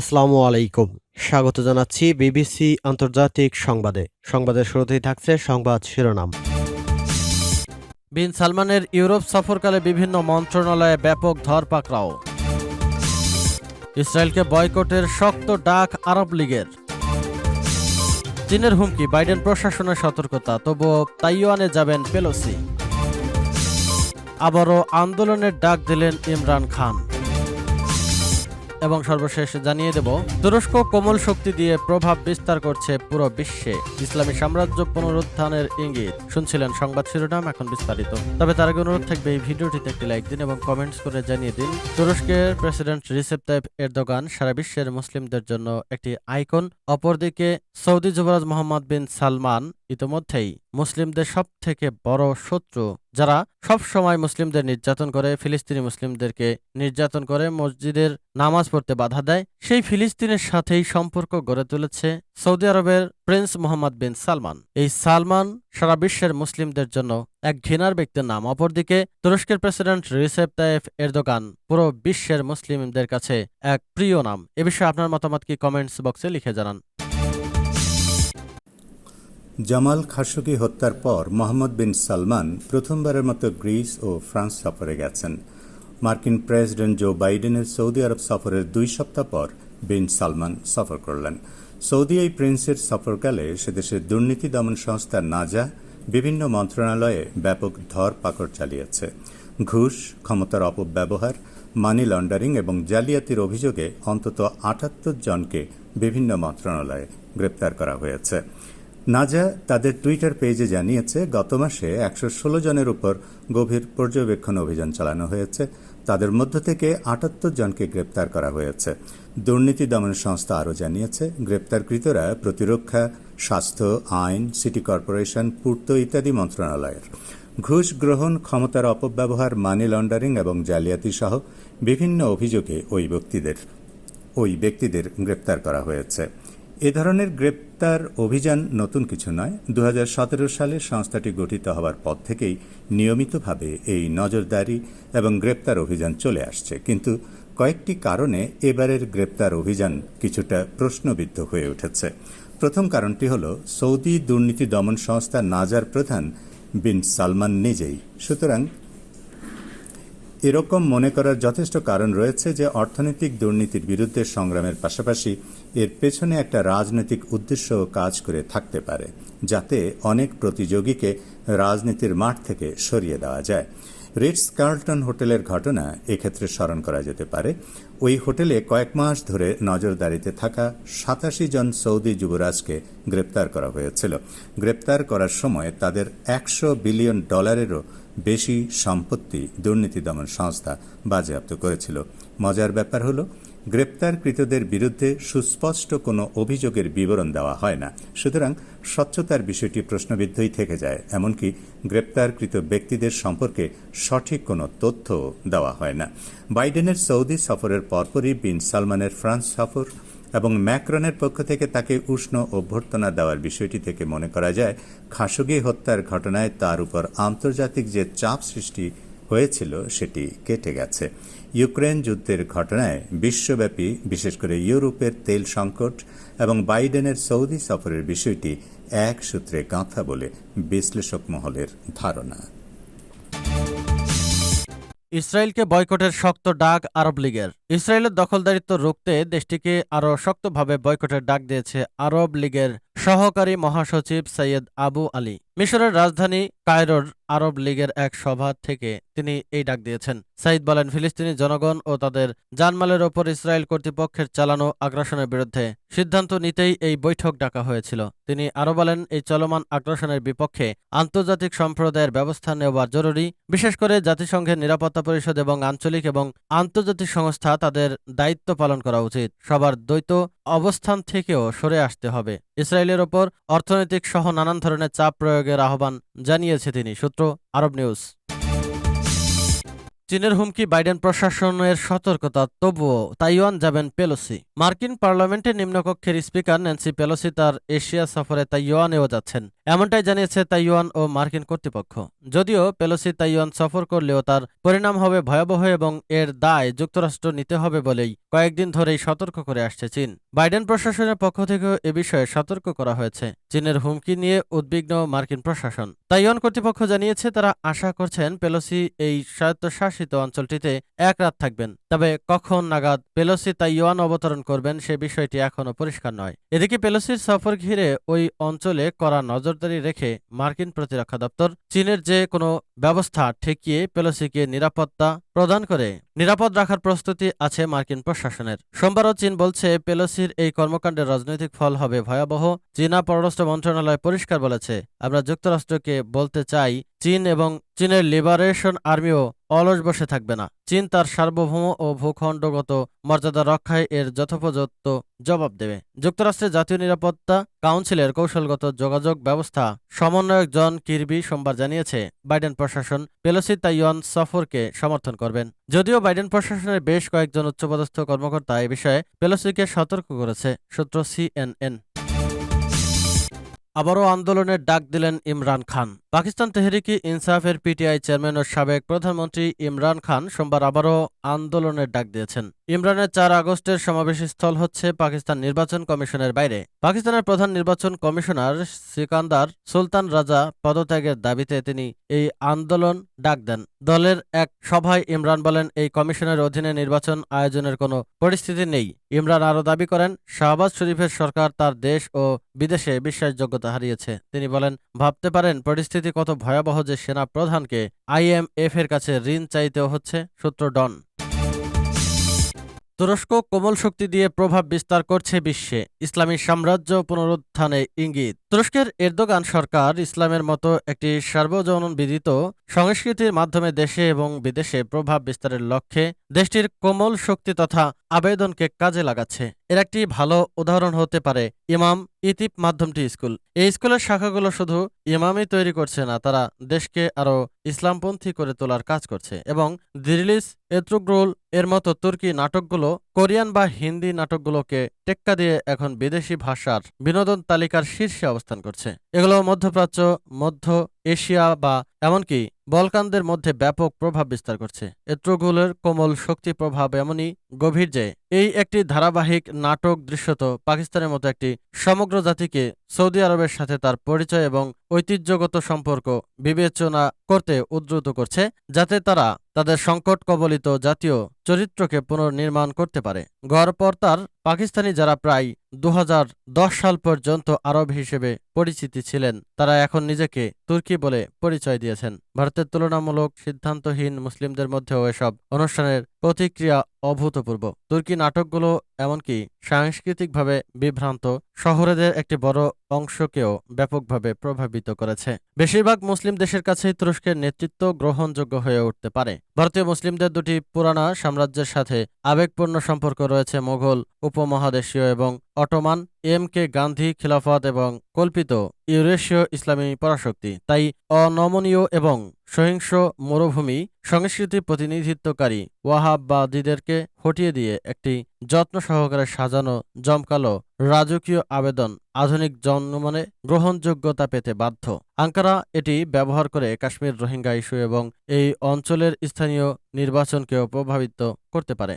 আসসালামু আলাইকুম। স্বাগত জানাচ্ছি বিবিসি আন্তর্জাতিক সংবাদে। সংবাদের শুরুতেই থাকছে সংবাদ শিরোনাম। বিন সালমানের ইউরোপ সফরকালে বিভিন্ন মন্ত্রণালয়ে ব্যাপক ধরপাকড়াও। ইসরায়েলকে বয়কটের শক্ত ডাক আরব লীগের। চীনের হুমকি, বাইডেন প্রশাসনের সতর্কতা, তবুও তাইওয়ানে যাবেন পেলোসি। আবারও আন্দোলনের ডাক দিলেন ইমরান খান। এবং সর্বশেষ জানিয়ে দেব, তুরস্ক কোমল শক্তি দিয়ে প্রভাব বিস্তার করছে পুরো বিশ্বে। ইসলামী সাম্রাজ্য পুনরুত্থানের ইঙ্গিত। শুনছিলেন সংবাদ শিরোনাম, এখন বিস্তারিত। তবে তার আগে অনুরোধ থাকবে, এই ভিডিওটিতে একটি লাইক দিন এবং কমেন্টস করে জানিয়ে দিন, তুরস্কের প্রেসিডেন্ট রিসেপ তাইপ এরদোগান সারা বিশ্বের মুসলিমদের জন্য একটি আইকন, অপরদিকে সৌদি যুবরাজ মোহাম্মদ বিন সালমান ইতোমধ্যেই মুসলিমদের সব থেকে বড় শত্রু যারা সব সময় মুসলিমদের নির্যাতন করে, ফিলিস্তিনি মুসলিমদেরকে নির্যাতন করে, মসজিদের নামাজ পড়তে বাধা দেয়, সেই ফিলিস্তিনের সাথেই সম্পর্ক গড়ে তুলেছে সৌদি আরবের প্রিন্স মোহাম্মদ বিন সালমান। এই সালমান সারা বিশ্বের মুসলিমদের জন্য এক ঘৃণার ব্যক্তির নাম। অপরদিকে তুরস্কের প্রেসিডেন্ট রিসেপ তাইফ এরদোগান পুরো বিশ্বের মুসলিমদের কাছে এক প্রিয় নাম। এ বিষয়ে আপনার মতামত কি কমেন্টস বক্সে লিখে জানান। জামাল খাশোগি হত্যার পর মোহাম্মদ বিন সালমান প্রথমবারের মতো গ্রিস ও ফ্রান্স সফরে গেছেন। মার্কিন প্রেসিডেন্ট জো বাইডেনের সৌদি আরব সফরের দুই সপ্তাহ পর বিন সালমান সফর করলেন। সৌদি এই প্রিন্সের সফরকালে সেদেশের দুর্নীতি দমন সংস্থা নাজা বিভিন্ন মন্ত্রণালয়ে ব্যাপক ধরপাকড় চালিয়েছে। ঘুষ, ক্ষমতার অপব্যবহার, মানি লন্ডারিং এবং জালিয়াতির অভিযোগে অন্তত আটাত্তর জনকে বিভিন্ন মন্ত্রণালয়ে গ্রেপ্তার করা হয়েছে। নাজা তাদের টুইটার পেজে জানিয়েছে, গত মাসে একশো ষোলো জনের উপর গভীর পর্যবেক্ষণ অভিযান চালানো হয়েছে। তাদের মধ্য থেকে আটাত্তর জনকে গ্রেপ্তার করা হয়েছে। দুর্নীতি দমন সংস্থা আরও জানিয়েছে, গ্রেপ্তারকৃতরা প্রতিরক্ষা, স্বাস্থ্য, আইন, সিটি কর্পোরেশন, পূর্ত ইত্যাদি মন্ত্রণালয়ের। ঘুষ গ্রহণ, ক্ষমতার অপব্যবহার, মানি লন্ডারিং এবং জালিয়াতি সহ বিভিন্ন অভিযোগে ওই ব্যক্তিদের ওই ব্যক্তিদের গ্রেপ্তার করা হয়েছে। এ ধরনের গ্রেপ্তার অভিযান নতুন কিছু নয়। দু সালে সংস্থাটি গঠিত হওয়ার পর থেকেই নিয়মিতভাবে এই নজরদারি এবং গ্রেপ্তার অভিযান চলে আসছে। কিন্তু কয়েকটি কারণে এবারের গ্রেপ্তার অভিযান কিছুটা প্রশ্নবিদ্ধ হয়ে উঠেছে। প্রথম কারণটি হল, সৌদি দুর্নীতি দমন সংস্থা নাজার প্রধান বিন সালমান নিজেই। সুতরাং এরকম মনে করার যথেষ্ট কারণ রয়েছে যে অর্থনৈতিক দুর্নীতির বিরুদ্ধে সংগ্রামের পাশাপাশি এর পেছনে একটা রাজনৈতিক উদ্দেশ্য কাজ করে থাকতে পারে, যাতে অনেক প্রতিযোগীকে রাজনীতির মাঠ থেকে সরিয়ে দেওয়া যায়। রিটস কার্লটন হোটেলের ঘটনা এক্ষেত্রে স্মরণ করা যেতে পারে। ওই হোটেলে কয়েক মাস ধরে নজরদারিতে থাকা সাতাশি জন সৌদি যুবরাজকে গ্রেপ্তার করা হয়েছিল। গ্রেপ্তার করার সময় তাদের একশো বিলিয়ন ডলারেরও বেশি সম্পত্তি দুর্নীতি দমন সংস্থা বাজেয়াপ্ত করেছিল। মজার ব্যাপার হলো, গ্রেপ্তারকৃতদের বিরুদ্ধে সুস্পষ্ট কোনো অভিযোগের বিবরণ দেওয়া হয় না। সুতরাং স্বচ্ছতার বিষয়টি প্রশ্নবিদ্ধই থেকে যায়, এমনকি গ্রেপ্তারকৃত ব্যক্তিদের সম্পর্কে সঠিক কোনো তথ্য দেওয়া হয় না। বাইডেনের সৌদি সফরের পরপরই বিন সালমানের ফ্রান্স সফর এবং ম্যাক্রনের পক্ষ থেকে তাকে উষ্ণ অভ্যর্থনা দেওয়ার বিষয়টি থেকে মনে করা যায় খাসোগি হত্যার ঘটনায় তার উপর আন্তর্জাতিক যে চাপ সৃষ্টি হয়েছিল সেটি কেটে গেছে। ইউক্রেন যুদ্ধের ঘটনায় বিশ্বব্যাপী, বিশেষ করে ইউরোপের তেল সংকট এবং বাইডেনের সৌদি সফরের বিষয়টি এক সূত্রে গাঁথা বলে বিশ্লেষক মহলের ধারণা। ইসরায়েলকে বয়কটের শক্ত ডাক আরব লীগের। ইসরায়েলের দখলদারিত্ব রুখতে দেশটিকে আরও শক্তভাবে বয়কটের ডাক দিয়েছে আরব লীগের সহকারী মহাসচিব সৈয়দ আবু আলী। মিশরের রাজধানী কায়রোর আরব লীগের এক সভা থেকে তিনি এই ডাক দিয়েছেন। সাইদ বলেন, ফিলিস্তিনি জনগণ ও তাদের জানমালের ওপর ইসরায়েল কর্তৃপক্ষের চালানো আগ্রাসনের বিরুদ্ধে সিদ্ধান্ত নিতেই এই বৈঠক ডাকা হয়েছিল। তিনি আরও বলেন, এই চলমান আগ্রাসনের বিপক্ষে আন্তর্জাতিক সম্প্রদায়ের ব্যবস্থা নেওয়া জরুরি, বিশেষ করে জাতিসংঘের নিরাপত্তা পরিষদ এবং আঞ্চলিক এবং আন্তর্জাতিক সংস্থা তাদের দায়িত্ব পালন করা উচিত। সবার দ্বৈত অবস্থান থেকেও সরে আসতে হবে। ইসরায়েলের ওপর অর্থনৈতিক সহ নানান ধরনের চাপ প্রয়োগের আহ্বান জানিয়েছে তিনি। সূত্র আরব নিউজ। চীনের হুমকি, বাইডেন প্রশাসনের সতর্কতা, তবুও তাইওয়ান যাবেন পেলোসি। মার্কিন পার্লামেন্টের নিম্নকক্ষের স্পিকার ন্যান্সি পেলোসি তার এশিয়া সফরে তাইওয়ানেও যাচ্ছেন। এমনটাই জানিয়েছে তাইওয়ান ও মার্কিন কর্তৃপক্ষ। যদিও পেলোসি তাইওয়ান সফর করলেও তার পরিণাম হবে ভয়াবহ এবং এর দায় যুক্তরাষ্ট্র নিতে হবে বলেই কয়েকদিন ধরেই সতর্ক করে আসছে চীন। বাইডেন প্রশাসনের পক্ষ থেকেও এ বিষয়ে সতর্ক করা হয়েছে, চীনের হুমকি নিয়ে উদ্বিগ্ন মার্কিন প্রশাসন। তাইওয়ান কর্তৃপক্ষ জানিয়েছে তারা আশা করছেন পেলোসি এই স্বায়ত্তশাসিত অঞ্চলটিতে এক রাত থাকবেন। তবে কখন নাগাদ পেলোসি তাইওয়ান অবতরণ করবেন সে বিষয়টি এখনও পরিষ্কার নয়। এদিকে পেলোসির সফর ঘিরে ওই অঞ্চলে কড়া নজরদারি রেখে মার্কিন প্রতিরক্ষা দপ্তর চীনের যে কোনো ব্যবস্থা ঠেকিয়ে পেলোসিকে নিরাপত্তা প্রদান করে, নিরাপদ রাখার প্রস্তুতি আছে মার্কিন প্রশাসনের। সোমবারও চীন বলছে পেলোসির এই কর্মকাণ্ডের রাজনৈতিক ফল হবে ভয়াবহ। চীনা পররাষ্ট্র মন্ত্রণালয় পরিষ্কার বলেছে, আমরা যুক্তরাষ্ট্রকে বলতে চাই চীন এবং চীনের লিবারেশন আর্মিও অলস বসে থাকবে না। চীন তার সার্বভৌম ও ভূখণ্ডগত মর্যাদা রক্ষায় এর যথোপযুক্ত জবাব দেবে। যুক্তরাষ্ট্রের জাতীয় নিরাপত্তা কাউন্সিলের কৌশলগত যোগাযোগ ব্যবস্থা সমন্বয়ক জন কিরবি সোমবার জানিয়েছে, বাইডেন প্রশাসন পেলোসি তাইওয়ান সফরকে সমর্থন করবেন। যদিও বাইডেন প্রশাসনের বেশ কয়েকজন উচ্চপদস্থ কর্মকর্তা এ বিষয়ে পেলোসিকে সতর্ক করেছে, সূত্র সিএনএন। আবারও আন্দোলনের ডাক দিলেন ইমরান খান। পাকিস্তান তেহরিকি ইনসাফের পিটিআই চেয়ারম্যান ও সাবেক প্রধানমন্ত্রী ইমরান খান সোমবার আবারও আন্দোলনের ডাক দিয়েছেন। ইমরানের চার আগস্টের সমাবেশ স্থল হচ্ছে পাকিস্তান নির্বাচন কমিশনের বাইরে। পাকিস্তানের প্রধান নির্বাচন কমিশনার সিকান্দার সুলতান রাজা পদত্যাগের দাবিতে তিনি এই আন্দোলন ডাক দেন। দলের এক সভায় ইমরান বলেন, এই কমিশনের অধীনে নির্বাচন আয়োজনের কোনো পরিস্থিতি নেই। ইমরান আরও দাবি করেন, শাহবাজ শরীফের সরকার তার দেশ ও বিদেশে বিশ্বাসযোগ্যতা হারিয়েছে। তিনি বলেন, ভাবতে পারেন, পরিস্থিতি কত ভয়াবহ যে সেনা প্রধানকে আইএমএফ এর কাছে ঋণ চাইতেও হচ্ছে। সূত্র ডন। তুরস্ক কোমল শক্তি দিয়ে প্রভাব বিস্তার করছে বিশ্বে। ইসলামী সাম্রাজ্য পুনরুত্থানে ইঙ্গিত। তুরস্কের এরদোগান সরকার ইসলামের মতো একটি সার্বজনীন বিদিত সংস্কৃতির মাধ্যমে দেশে এবং বিদেশে প্রভাব বিস্তারের লক্ষ্যে দেশটির কোমল শক্তি তথা আবেদনকে কাজে লাগাচ্ছে। এর একটি ভালো উদাহরণ হতে পারে ইমাম ইতিপ মাধ্যমটি স্কুল। এই স্কুলের শাখাগুলো শুধু ইমামই তৈরি করছে না, তারা দেশকে আরও ইসলামপন্থী করে তোলার কাজ করছে এবং দিরিলিস এত্রুগ্রুল এর মতো তুর্কি নাটকগুলো কোরিয়ান বা হিন্দি নাটকগুলোকে টেক্কা দিয়ে এখন বিদেশি ভাষার বিনোদন তালিকার শীর্ষে অবস্থান করছে। এগুলো মধ্যপ্রাচ্য, মধ্য এশিয়া বা এমনকি বলকানদের মধ্যে ব্যাপক প্রভাব বিস্তার করছে। এত্রগুলোর কোমল শক্তি প্রভাব এমনই গভীর যে, এই একটি ধারাবাহিক নাটক দৃশ্যত পাকিস্তানের মতো একটি সমগ্র জাতিকে সৌদি আরবের সাথে তার পরিচয় এবং ঐতিহ্যগত সম্পর্ক বিবেচনা করতে উদ্রুত করছে, যাতে তারা তাদের সংকট কবলিত জাতীয় চরিত্রকে পুনর্নির্মাণ করতে পারে। গড়পর্তার পাকিস্তানি যারা প্রায় দু হাজার দশ সাল পর্যন্ত আরব হিসেবে পরিচিতি ছিলেন, তারা এখন নিজেকে তুর্কি বলে পরিচয় দিয়েছেন। ভারতের তুলনামূলক সিদ্ধান্তহীন মুসলিমদের মধ্যেও এসব অনুষ্ঠানের প্রতিক্রিয়া অভূতপূর্ব। তুর্কি নাটকগুলো এমনকি সাংস্কৃতিকভাবে বিভ্রান্ত শহরেদের একটি বড় অংশকেও ব্যাপকভাবে প্রভাবিত করেছে। বেশিরভাগ মুসলিম দেশের কাছেই তুরস্কের নেতৃত্ব গ্রহণযোগ্য হয়ে উঠতে পারে। ভারতীয় মুসলিমদের দুটি পুরানা সাম্রাজ্যের সাথে আবেগপূর্ণ সম্পর্ক রয়েছে মোঘল উপমহাদেশীয় এবং অটোমান, এম কে গান্ধী খিলাফত এবং কল্পিত ইউরেশীয় ইসলামী পরাশক্তি, তাই অনমনীয় এবং সহিংস মরুভূমি সংস্কৃতি প্রতিনিধিত্বকারী ওয়াহাববাদীদেরকে হটিয়ে দিয়ে একটি যত্ন সহকারে সাজানো জমকালো রাজকীয় আবেদন আধুনিক জনমনে গ্রহণযোগ্যতা পেতে বাধ্য। আঙ্কারা এটি ব্যবহার করে কাশ্মীর রোহিঙ্গা ইস্যু এবং এই অঞ্চলের স্থানীয় নির্বাচনকেও প্রভাবিত করতে পারে।